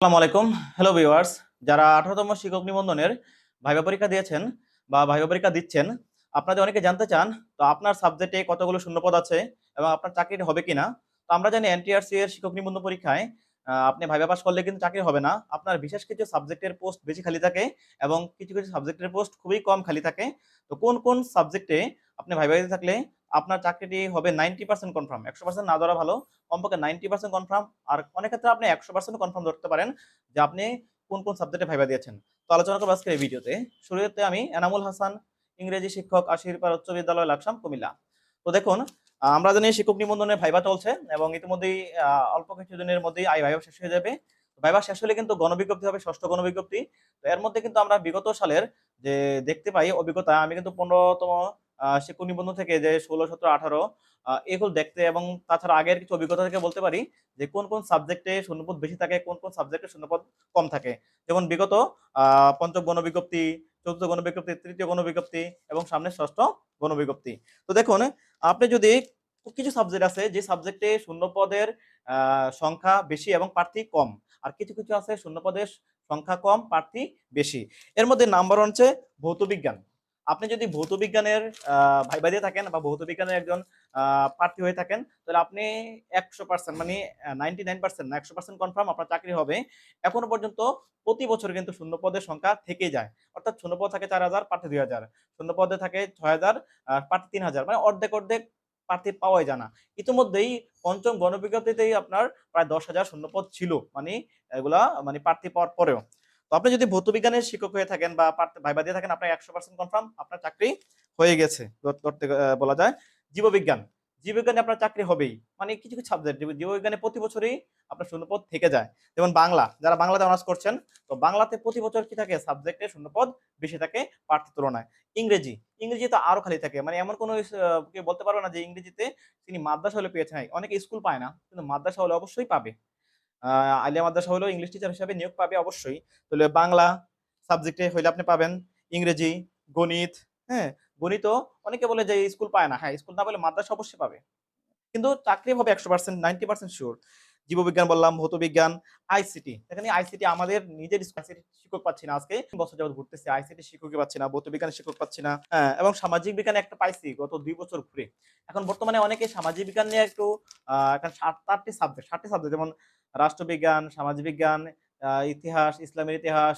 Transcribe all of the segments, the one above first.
আসসালামু আলাইকুম। Hello viewers যারা আঠারোতম শিক্ষক নিবন্ধনের ভাইবা পরীক্ষা দিয়েছেন বা ভাইবা পরীক্ষা দিচ্ছেন, আপনাদের অনেকে জানতে চান, তো আপনার সাবজেক্টে কতগুলো শূন্যপদ আছে এবং আপনার চাকরি হবে কিনা? তো আমরা জানি এনটিআরসি এর শিক্ষক নিবন্ধন পরীক্ষায় আপনি ভাইবা পাস করলে কিন্তু চাকরি হবে না। আপনার বিশেষ কিছু সাবজেক্টের পোস্ট বেশি খালি থাকে এবং কিছু কিছু সাবজেক্টের পোস্ট খুবই কম খালি থাকে। তো কোন কোন সাবজেক্টে আপনি ভাইবা থাকলে আপনার চাকরিটি হবে নাইনটি পার্সেন্ট কনফার্ম একশো পার্সেন্ট না ধরা ভালো, কমপক্ষে নাইনটি পার্সেন্ট কনফার্ম আর অনেক ক্ষেত্রে আপনি একশো পার্সেন্ট কনফার্ম ধরতে পারেন যে আপনি কোন কোন সাবজেক্টে ভাইবা দিয়েছেন। তো আলোচনা করব আজকের এই ভিডিওতে। শুরুতে আমি এনামুল হাসান, ইংরেজি শিক্ষক আশিরপাড় উচ্চ বিদ্যালয়, লাকসাম, কুমিল্লা। তো দেখুন আমরা জানি শিক্ষক নিবন্ধনের ভাইবা চলছে এবং ইতিমধ্যেই অল্প কিছুদিনের মধ্যেই আই ভাইবা শেষ হয়ে যাবে। ভাইবা শেষ হলে কিন্তু গণবিজ্ঞপ্তি হবে, ষষ্ঠ গণবিজ্ঞপ্তি। তো এর মধ্যে কিন্তু আমরা বিগত সালের যে দেখতে পাই অভিজ্ঞতা, আমি কিন্তু পনেরোতম শিক্ষক নিবন্ধন থেকে যে ষোলো, সতেরো, আঠারো এগুলো দেখতে এবং তাছাড়া আগের কিছু অভিজ্ঞতা থেকে বলতে পারি যে কোন কোন সাবজেক্টে শূন্যপদ বেশি থাকে, কোন কোন সাবজেক্টে শূন্যপদ কম থাকে। যেমন বিগত পঞ্চম গণবিজ্ঞপ্তি, চতুর্থ গণবিজ্ঞপ্তি, তৃতীয় গণবিজ্ঞপ্তি এবং সামনে ষষ্ঠ গণবিজ্ঞপ্তি। তো দেখুন, আপনি যদি কিছু সাবজেক্ট আছে যে সাবজেক্টে শূন্যপদের সংখ্যা বেশি এবং প্রার্থী কম, আর কিছু কিছু আছে শূন্যপদের সংখ্যা কম, প্রার্থী বেশি। এর মধ্যে নাম্বার হচ্ছে ভৌত বিজ্ঞান। আপনি যদি ভৌত বিজ্ঞানের ভাইবা দিয়ে থাকেন বা ভৌত বিজ্ঞানের একজন প্রার্থী হয়ে থাকেন, তাহলে আপনি একশো পার্সেন্ট মানে নাইনটি নাইন পার্সেন্ট না, একশো পার্সেন্ট কনফার্ম আপনার চাকরি হবে। এখনও পর্যন্ত প্রতি বছর কিন্তু শূন্য পদের সংখ্যা থেকেই যায়। অর্থাৎ শূন্য পদ থাকে চার হাজার, প্রার্থী দুই হাজার। শূন্য পদে থাকে ছয় হাজার প্রার্থী তিন হাজার। মানে অর্ধেক অর্ধেক প্রার্থী পাওয়াই যায় না। ইতিমধ্যেই পঞ্চম গণবিজ্ঞপ্তিতেই আপনার প্রায় দশ হাজার শূন্যপদ ছিল মানে এগুলা মানে প্রার্থী পাওয়ার পরেও। তো আপনি যদি ভৌত বিজ্ঞানের শিক্ষক হয়ে থাকেন বা ভাইবা দিয়ে থাকেন, আপনার একশো পার্সেন্ট কনফার্ম আপনার চাকরি হয়ে গেছে। বলা যায়। জীববিজ্ঞান। জীববিজ্ঞানে আপনার চাকরি হবেই। মানে কিছু কিছু সাবজেক্ট জীববিজ্ঞানে প্রতি বছরই আপনার শূন্যপদ থেকে যায়। যেমন বাংলা, যারা বাংলাতে অনার্স করছেন, তো বাংলাতে প্রতি বছর কি থাকে? সাবজেক্টে শূন্যপদ বেশি থাকে প্রার্থীর তুলনায়। ইংরেজি ইংরেজি তো আরও খালি থাকে। মানে এমন কোনো বলতে পারবে না যে ইংরেজিতে তিনি মাদ্রাসা হলে পেয়েছেন অনেকে স্কুল পায় না, কিন্তু মাদ্রাসা হলে অবশ্যই পাবে। আলিয়া মাদ্রাসা হলেও ইংলিশ টিচার হিসাবে নিয়োগ পাবে অবশ্যই। তাহলে বাংলা সাবজেক্টে হইলে আপনি পাবেন ইংরেজি, গণিত হ্যাঁ? গণিতও অনেকে বলে যে স্কুল পায় না। হ্যাঁ স্কুল না বলে মাদ্রাসা অবশ্যই পাবে। কিন্তু চাকরি হবে একশো পার্সেন্ট নাইনটি পার্সেন্ট শিওর জীববিজ্ঞান বললাম ভৌত বিজ্ঞান আইসিটি এখানে আইসিটি আমাদের নিজের শিক্ষক পাচ্ছি না। আজকে বছর যাবত ঘুরতেছি আইসিটি শিক্ষকই পাচ্ছি না ভৌত বিজ্ঞান শিক্ষক পাচ্ছি না। হ্যাঁ এবং সামাজিক বিজ্ঞানে একটা পাইছি গত দুই বছর ঘুরে। এখন বর্তমানে অনেকে সামাজিক বিজ্ঞান নিয়ে একটু এখন সাত, আটটি সাবজেক্ট সাতটি সাবজেক্ট যেমন রাষ্ট্রবিজ্ঞান সামাজিক বিজ্ঞান ইতিহাস, ইসলামের ইতিহাস,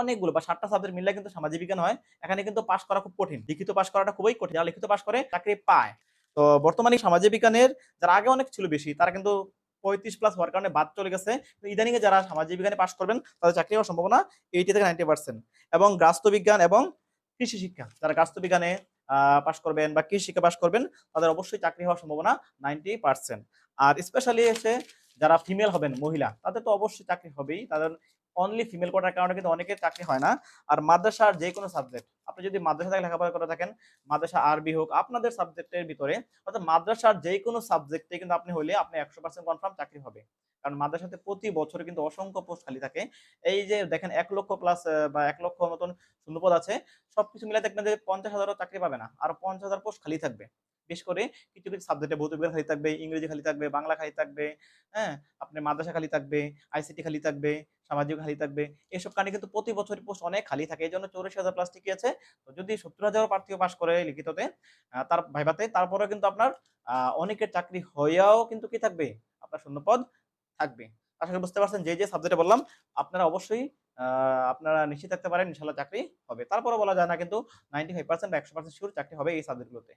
অনেকগুলো বা সাতটা সাবজেক্ট মিললে কিন্তু সামাজিক বিজ্ঞান হয়। এখানে কিন্তু পাশ করা খুব কঠিন। লিখিত পাশ করাটা খুবই কঠিন। যারা লিখিত পাশ করে, চাকরি পায়। তো বর্তমানে সামাজিক বিজ্ঞানের যারা আগে অনেক ছিল বেশি, তারা কিন্তু পঁয়ত্রিশ প্লাস হওয়ার কারণে বাদ চলে গেছে। ইদানিং যারা সামাজিক বিজ্ঞানে পাশ করবেন, তাদের চাকরি হওয়ার সম্ভাবনা এইটি থেকে নাইনটি পার্সেন্ট এবং রাষ্ট্র বিজ্ঞান এবং কৃষি শিক্ষা যারা বিজ্ঞানে পাশ করবেন বা কৃষি শিক্ষা পাশ করবেন, তাদের অবশ্যই চাকরি হওয়ার সম্ভাবনা নাইনটি পার্সেন্ট আর স্পেশালি এসে যারা ফিমেল হবেন, মহিলা, তাদের তো অবশ্যই চাকরি হবেই। তাদের অনলি ফিমেল কোটার কারণে কিন্তু অনেকের চাকরি হয় না। আর মাদ্রাসার যে কোনো সাবজেক্ট আপনি যদি মাদ্রাসা থেকে লেখাপড়া করে থাকেন, মাদ্রাসা আরবি হোক, আপনাদের সাবজেক্টের ভিতরে, অর্থাৎ মাদ্রাসার যে কোনো সাবজেক্টে কিন্তু আপনি হলে আপনি একশো পার্সেন্ট কনফার্ম চাকরি হবে। কারণ মাদ্রাসাতে প্রতি বছর কিন্তু অসংখ্য পোস্ট খালি থাকে। এই যে দেখেন, এক লক্ষ প্লাস বা এক লক্ষ মতন শূন্যপদ আছে, সবকিছু মিলে দেখবেন যে পঞ্চাশ হাজারও চাকরি পাবে না। আর পঞ্চাশ হাজার পোস্ট খালি থাকবে। বিশেষ করে কিছু কিছু সাবজেক্টে ভৌত খালি থাকবে, ইংরেজি খালি থাকবে, বাংলা খালি থাকবে হ্যাঁ? আপনার মাদ্রাসা খালি থাকবে আইসিটি খালি থাকবে, সামাজিক খালি থাকবে, এসব কারণে কিন্তু প্রতি বছর পোস্ট অনেক খালি থাকে। এই জন্য চৌরাশি হাজার প্লাস টিকে আছে। তো যদি সত্তর হাজার প্রার্থীও পাশ করে লিখিততে তার ভাইভাতে, তারপরেও কিন্তু আপনার অনেকের চাকরি হয়েও কিন্তু কি থাকবে? আপনার শূন্যপদ থাকবে। আশা করি বুঝতে পারছেন, যে যে সাবজেক্টে বললাম, আপনারা অবশ্যই আপনারা নিশ্চিত থাকতে পারেন ইনশাল্লাহ চাকরি হবে। তারপরে বলা যায় না কিন্তু নাইনটি ফাইভ পার্সেন্ট বা একশো পার্সেন্ট শিওর চাকরি হবে এই সাবজেক্টগুলোতে